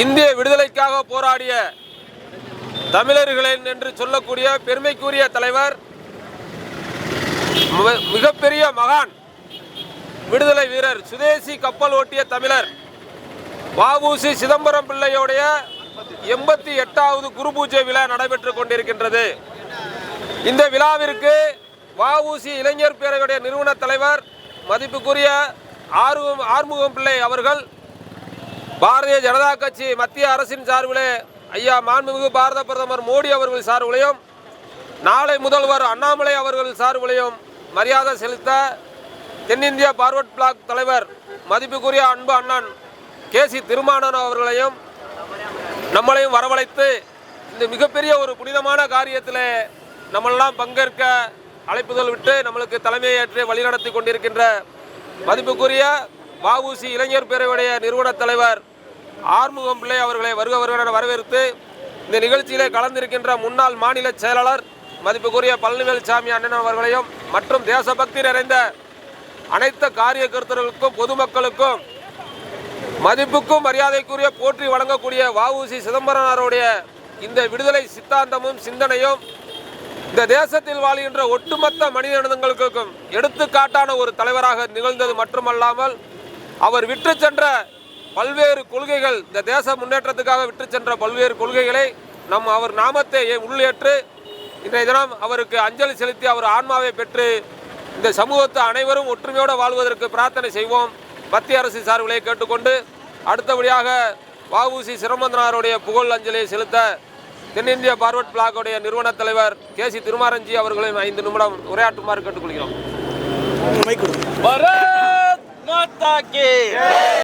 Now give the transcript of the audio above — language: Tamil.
இந்திய விடுதலைக்காக போராடிய தமிழர்களின் என்று சொல்லக்கூடிய பெருமைக்குரிய தலைவர் மிகப்பெரிய மகான் விடுதலை வீரர் சுதேசி கப்பல் ஓட்டிய தமிழர் வாவூசி சிதம்பரம் பிள்ளையுடைய எண்பத்தி எட்டாவது குரு பூஜை விழா நடைபெற்றுக் கொண்டிருக்கின்றது. இந்த விழாவிற்கு வாவூசி இளைஞர் பேரவையுடைய நிறுவன தலைவர் மதிப்புக்குரிய ஆர்வம் ஆறுமுகம் பிள்ளை அவர்கள் பாரதிய ஜனதா கட்சி மத்திய அரசின் சார்பிலே ஐயா மாண்புமிகு பாரத பிரதமர் மோடி அவர்கள் சார்பிலையும் நாளை முதல்வர் அண்ணாமலை அவர்கள் சார்பிலையும் மரியாதை செலுத்த தென்னிந்திய பார்வர்ட் பிளாக் தலைவர் மதிப்புக்குரிய அன்பு அண்ணன் கே சி திருமானன் அவர்களையும் நம்மளையும் வரவழைத்து இந்த மிகப்பெரிய ஒரு புனிதமான காரியத்தில் நம்மளெல்லாம் பங்கேற்க அழைப்புதல் விட்டு நம்மளுக்கு தலைமையேற்று வழிநடத்தி கொண்டிருக்கின்ற மதிப்புக்குரிய வஉசி இளைஞர் பேரவையுடைய நிறுவன தலைவர் ஆறுமுகம் பிள்ளை அவர்களை வருக வருக வரவேற்று இந்த நிகழ்ச்சியிலே கலந்திருக்கின்ற முன்னாள் மாநில செயலாளர் மதிப்புக்குரிய பழனிவேல் சாமி அண்ணன் அவர்களையும் மற்றும் தேசபக்தி நிறைந்த அனைத்து காரியகர்த்தர்களுக்கும் பொதுமக்களுக்கும் மதிப்புக்கும் மரியாதைக்குரிய போற்றி வழங்கக்கூடிய வஉசி சிதம்பரனாருடைய இந்த விடுதலை சித்தாந்தமும் சிந்தனையும் இந்த தேசத்தில் வாழ்கின்ற ஒட்டுமொத்த மனித இனங்களுக்கும் எடுத்துக்காட்டான ஒரு தலைவராக நிகழ்ந்தது மட்டுமல்லாமல் அவர் விற்று சென்ற பல்வேறு கொள்கைகள் இந்த தேச முன்னேற்றத்துக்காக விற்று சென்ற பல்வேறு கொள்கைகளை நம் அவர் நாமத்தை உள்ளேற்று இன்றைய தினம் அவருக்கு அஞ்சலி செலுத்தி அவர் ஆன்மாவை பெற்று இந்த சமூகத்தை அனைவரும் ஒற்றுமையோடு வாழ்வதற்கு பிரார்த்தனை செய்வோம். மத்திய அரசு சார்பிலே கேட்டுக்கொண்டு அடுத்தபடியாக வஉசி சிரமந்தனாருடைய புகழ் அஞ்சலியை செலுத்த தென்னிந்திய பார்வர்ட் பிளாக்குடைய நிறுவன தலைவர் கே சி திருமாரஞ்சி அவர்களையும் ஐந்து நிமிடம் உரையாற்றுமாறு கேட்டுக்கொள்கிறோம். பாரத் மாதா கி